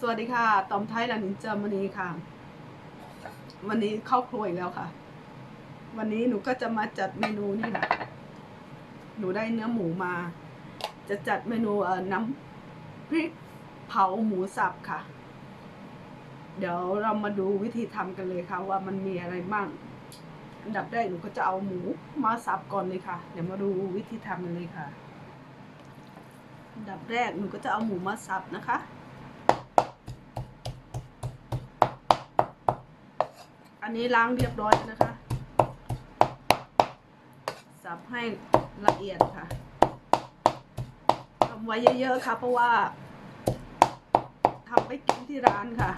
สวัสดีค่ะตอมไทยแลนด์เจอร์มนีค่ะ วันนี้เข้าครัวอีกแล้วค่ะ วันนี้หนูก็จะมาจัดเมนูนี่แหละหนูได้เนื้อหมูมา จะจัดเมนูเอ่อน้ำพริกเผาหมูสับค่ะ เดี๋ยวเรามาดูวิธีทำกันเลยค่ะ ว่ามันมีอะไรบ้าง อันดับแรกหนูก็จะเอาหมูมาสับก่อนเลยค่ะ เดี๋ยวมาดูวิธีทำกันเลยค่ะ อันดับแรกหนูก็จะเอาหมูมาสับนะคะ อันนี้ล้างเรียบร้อยแล้วนะคะ สับให้ละเอียดค่ะทำไว้เยอะๆค่ะ เพราะว่าทำไปกินที่ร้านค่ะ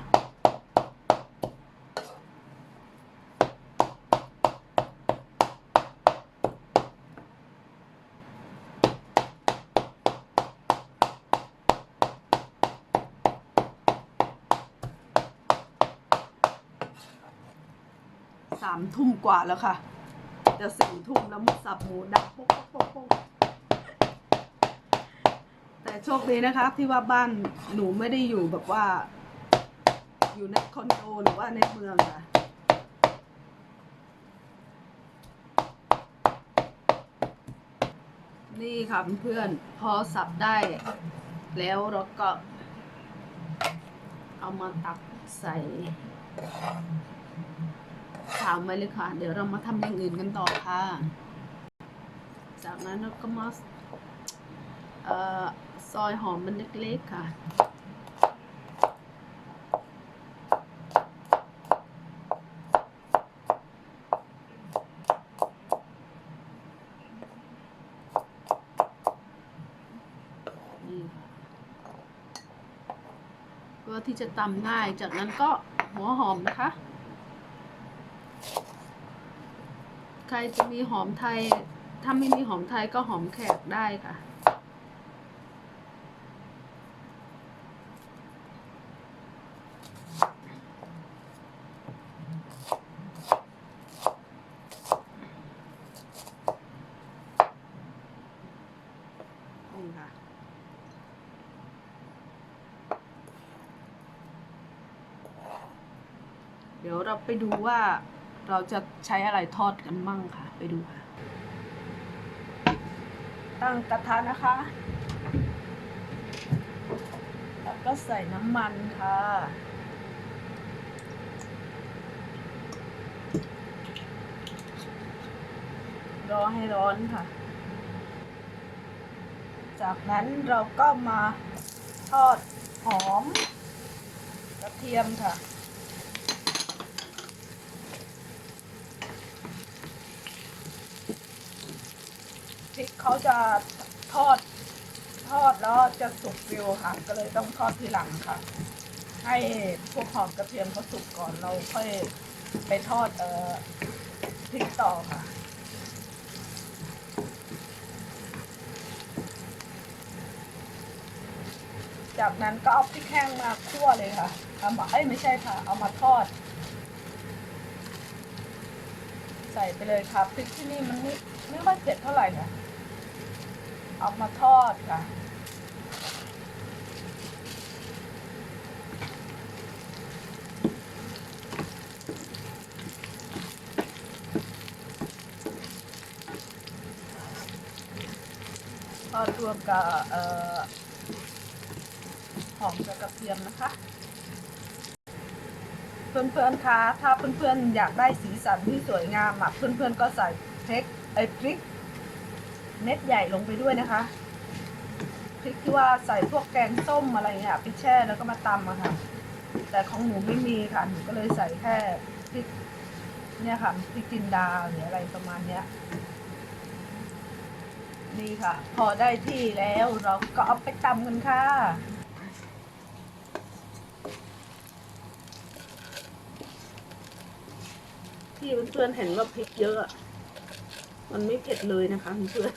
ามทุ่มกว่าแล้วค่ะ จะสี่ทุ่มแล้วหมูสับหมูดังโป๊กโป๊กโป๊กแต่โชคดีนะคะที่ว่าบ้านหนูไม่ได้อยู่แบบว่า อยู่ในคอนโดหรือว่าในเมืองค่ะนี่ค่ะเพื่อนพอสับได้ แล้วเราก็ เอามาตักใส่ ถามไว้เลยค่ะ เดี๋ยวเรามาทำอย่างอื่นกันต่อค่ะ จากนั้นเราก็มาซอยหอมมันเล็กๆค่ะนี่ค่ะเพื่อที่จะตำง่าย จากนั้นก็หัวหอมนะคะ ใค รจะมีหอมไทย ถ้าไม่มีหอมไทยก็หอมแขกได้ค่ะนี่ค่ะเดี๋ยวเราไปดูว่า เราจะใช้อะไรทอดกันมั่งค่ะ ไปดูค่ะ ตั้งกระทะนะคะ แล้วก็ใส่น้ำมันค่ะรอให้ร้อนค่ะ จากนั้นเราก็มาทอดหอมกระเทียมค่ะ พริกเขาจะทอดทอดแล้วจะสุกเร็วค่ะ ก็เลยต้องทอดทีหลังค่ะ ให้พวกหอมกระเทียมเขาสุกก่อนเราค่อยไปทอดเอ่อพริกต่อค่ะจากนั้นก็เอาพริกแห้งมาคั่วเลยค่ะ เอามาเอ้ยไม่ใช่ค่ะ เอามาทอด ใส่ไปเลยค่ะพริกที่นี่มันไม่ไม่ค่อยเผ็ดเท่าไหร่ค่ะ เอามาทอดค่ะ ทอดรวมกับออหอมกับกระเทียมนะคะ เพื่อนๆคะถ้าเพื่อนๆอยากได้สีสันที่สวยงามอะเพื่อนๆก็ใส่พริกไอพริก เม็ดใหญ่ลงไปด้วยนะคะพริกที่ว่าใส่พวกแกงส้มอะไรเงี้ยไปแช่แล้วก็มาตำอะค่ะ แต่ของหนูไม่มีค่ะหนูก็เลยใส่แค่พริกเนี่ยค่ะพริกจินดาหรืออะไรประมาณเนี้ยนี่ค่ะ พอได้ที่แล้วเราก็เอาไปตำกันค่ะที่เพื่อนๆเห็นว่าพริกเยอะอะ มันไม่เผ็ดเลยนะคะเพื่อน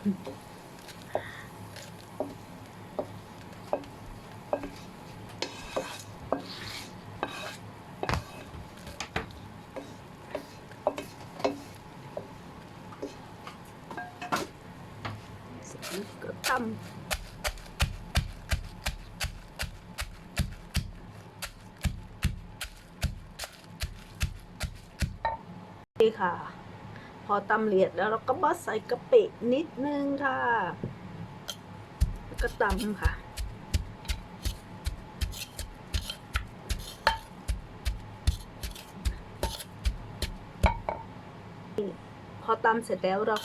ก็ตำดีค่ะ อตำเลียดแล้วเราก็มาใส่กะปินิดนึงค่ะ แล้วก็ตำค่ะ พอตำเสร็จแล้วเรา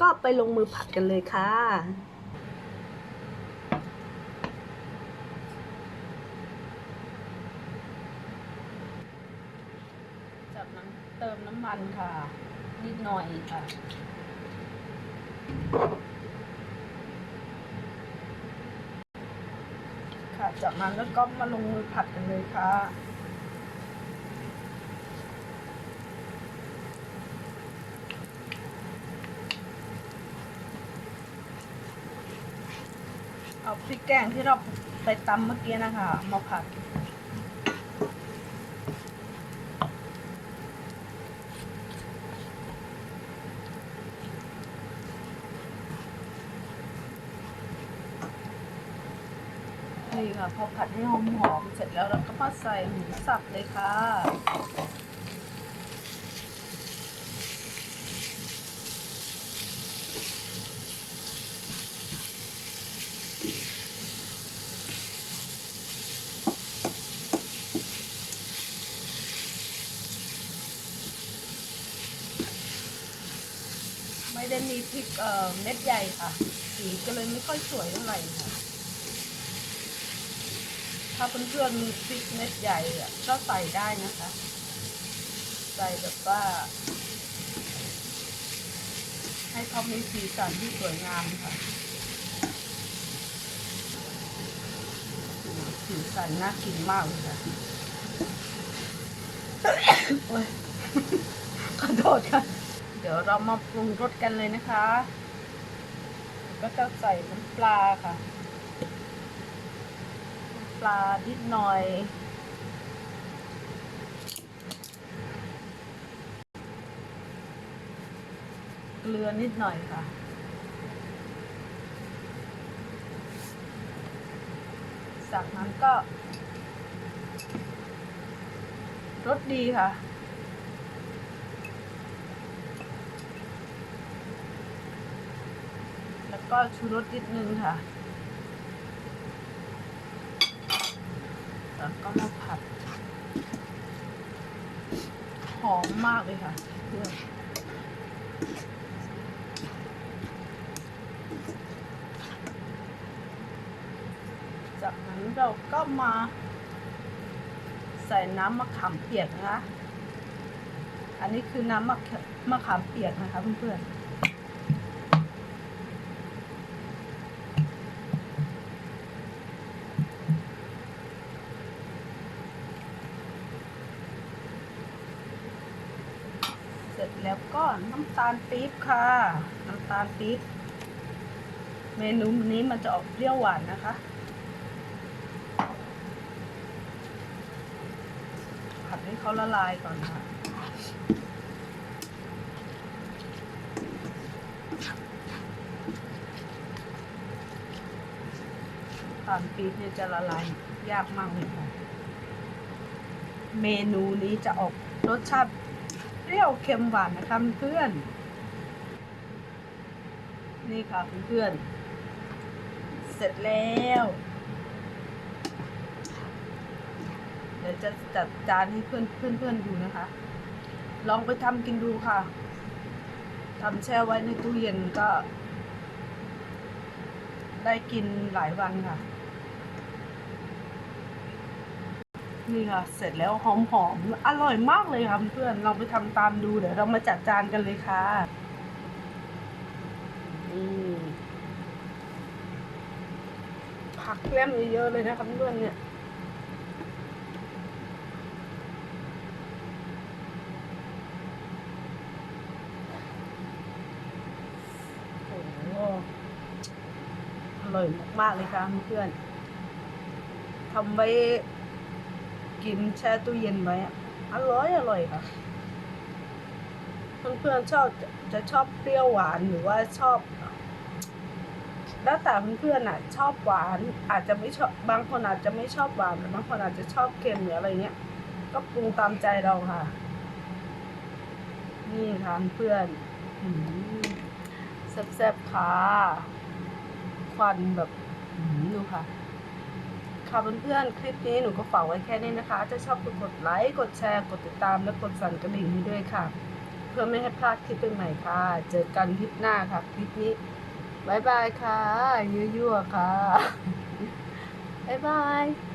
ก็ไปลงมือผัดกันเลยค่ะจากนั้นเติมน้ำมันค่ะ นิดหน่อยค่ะค่ะจากนั้นแล้วก็มาลงมือผัดกันเลยค่ะเอาพริกแกงที่เราไปตำเมื่อกี้นะคะมาผัด นี่ ค่ะพอผัดให้หอมๆเสร็จแล้วเราก็มาใส่หมูสับเลยค่ะไม่ได้มีพริกเอ่อเม็ดใหญ่ค่ะ สีก็เลยไม่ค่อยสวยเท่าไหร่ค่ะ ถ้าเพื่อนๆมีพริกเม็ดใหญ่อะก็ใส่ได้นะคะ ใส่แบบว่า ให้เขามีสีสันที่สวยงามค่ะสีสันน่ากินมากเลยค่ะโอ๊ยขอโทษค่ะ เดี๋ยวเรามาปรุงรสกันเลยนะคะ ก็จะใส่น้ำปลาค่ะ ลานิดหน่อยเกลือนิดหน่อยค่ะจากนั้นก็รสดีค่ะ แล้วก็ชูรสนิดนึงค่ะ แล้วก็มาผัด หอมมากเลยค่ะเพื่อนจากนั้นเราก็มาใส่น้ำมะขามเปียกนะคะ อันนี้คือน้ำมะมะขามเปียกนะคะเพื่อนๆ เสร็จแล้วก็ น้ำตาลปี๊บค่ะ น้ำตาลปี๊บ เมนูนี้มันจะออกเปรี้ยวหวานนะคะ ผัดให้เขาละลายก่อนค่ะน้ำตาลปี๊บเนี่ยจะละลายยากมากเลยค่ะ เมนูนี้จะออกรสชาติ รี้ยวเค็มหวานนะคะเพื่อน นี่ค่ะเพื่อน เสร็จแล้ว เดี๋ยวจะจัดจานให้เพื่อนเพื่อนเพื่อนดูนะคะ ลองไปทำกินดูค่ะทำแช่ไว้ในตู้เย็นก็ ได้กินหลายวันค่ะ นี่ค่ะ เสร็จแล้วหอมๆอร่อยมากเลยค่ะเพื่อนๆลองไปทำตามดูเดี๋ยวเรามาจัดจานกันเลยค่ะนี่ผักแกล้มเยอะๆเลยนะคะเพื่อนเนี่ยโอ้โหอร่อยมากๆเลยค่ะเพื่อนทำไว้ กินแช่ตู้เย็นไว้อะอร่อยอร่อยค่ะเพื่อนๆชอบจะชอบเปรี้ยวหวานหรือว่าชอบ แล้วแต่เพื่อนๆอะ ชอบหวานอาจจะไม่ชอบบางคนอาจจะไม่ชอบหวานแต่บางคนอาจจะชอบเค็มหรืออะไรเงี้ย ก็ปรุงตามใจเราค่ะ นี่ค่ะเพื่อนแซ่บๆค่ะควันแบบดูค่ะ ค่ะเพื่อนๆ คลิปนี้หนูก็ฝากไว้แค่นี้นะคะ จะชอบก็กดไลค์ กดแชร์ กดติดตาม และกดสั่นกระดิ่งให้ด้วยค่ะ เพื่อไม่ให้พลาดคลิปใหม่ๆค่ะ เจอกันคลิปหน้าค่ะ คลิปนี้บายบายค่ะ ยั่วๆค่ะบายบาย